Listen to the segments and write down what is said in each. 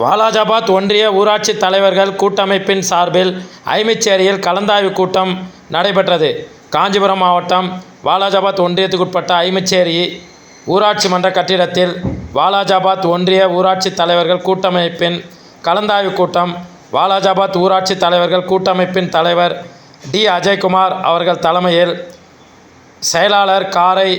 வாலாஜாபாத் ஒன்றிய ஊராட்சி தலைவர்கள் கூட்டமைப்பின் சார்பில் ஐமிச்சேரியில் கலந்தாய்வு கூட்டம் நடைபெற்றது. காஞ்சிபுரம் மாவட்டம் வாலாஜாபாத் ஒன்றியத்துக்குட்பட்ட ஐமிச்சேரி ஊராட்சி மன்ற கட்டிடத்தில் வாலாஜாபாத் ஒன்றிய ஊராட்சி தலைவர்கள் கூட்டமைப்பின் கலந்தாய்வு கூட்டம் வாலாஜாபாத் ஊராட்சி தலைவர்கள் கூட்டமைப்பின் தலைவர் டி. அஜய்குமார் அவர்கள் தலைமையில் செயலாளர் காரை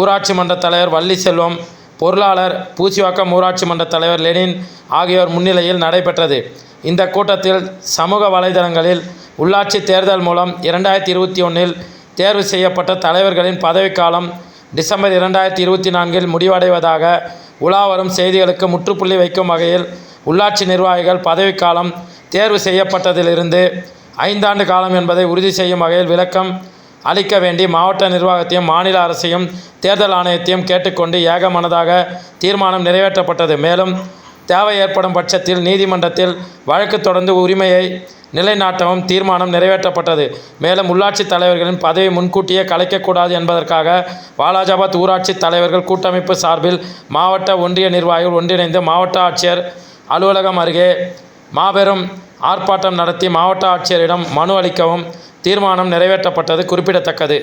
ஊராட்சி மன்ற தலைவர் வள்ளி செல்வம் பொருளாளர் பூச்சிவாக்கம் ஊராட்சி மன்ற தலைவர் லெனின் ஆகியோர் முன்னிலையில் நடைபெற்றது. இந்த கூட்டத்தில் சமூக வலைதளங்களில் உள்ளாட்சி தேர்தல் மூலம் இரண்டாயிரத்தி இருபத்தி ஒன்றில் தேர்வு செய்யப்பட்ட தலைவர்களின் பதவிக்காலம் டிசம்பர் இரண்டாயிரத்தி இருபத்தி நான்கில் முடிவடைவதாக உலாவரும் செய்திகளுக்கு முற்றுப்புள்ளி வைக்கும் வகையில் உள்ளாட்சி நிர்வாகிகள் பதவிக்காலம் தேர்வு செய்யப்பட்டதிலிருந்து ஐந்தாண்டு காலம் என்பதை உறுதி செய்யும் வகையில் விளக்கம் அளிக்க வேண்டி மாவட்ட நிர்வாகத்தையும் மாநில அரசையும் தேர்தல் ஆணையத்தையும் கேட்டுக்கொண்டு ஏகமனதாக தீர்மானம் நிறைவேற்றப்பட்டது. மேலும் தேவை ஏற்படும் பட்சத்தில் நீதிமன்றத்தில் வழக்கு தொடர்ந்து உரிமையை நிலைநாட்டவும் தீர்மானம் நிறைவேற்றப்பட்டது. மேலும் உள்ளாட்சி தலைவர்களின் பதவி முன்கூட்டியே கலைக்கக்கூடாது என்பதற்காக வாலாஜாபாத் ஊராட்சி தலைவர்கள் கூட்டமைப்பு சார்பில் மாவட்ட ஒன்றிய நிர்வாகிகள் ஒன்றிணைந்து மாவட்ட ஆட்சியர் அலுவலகம் அருகே மாபெரும் ஆர்ப்பாட்டம் நடத்தி மாவட்ட ஆட்சியரிடம் மனு அளிக்கவும் தீர்மானம் நிறைவேற்றப்பட்டது குறிப்பிடத்தக்கது.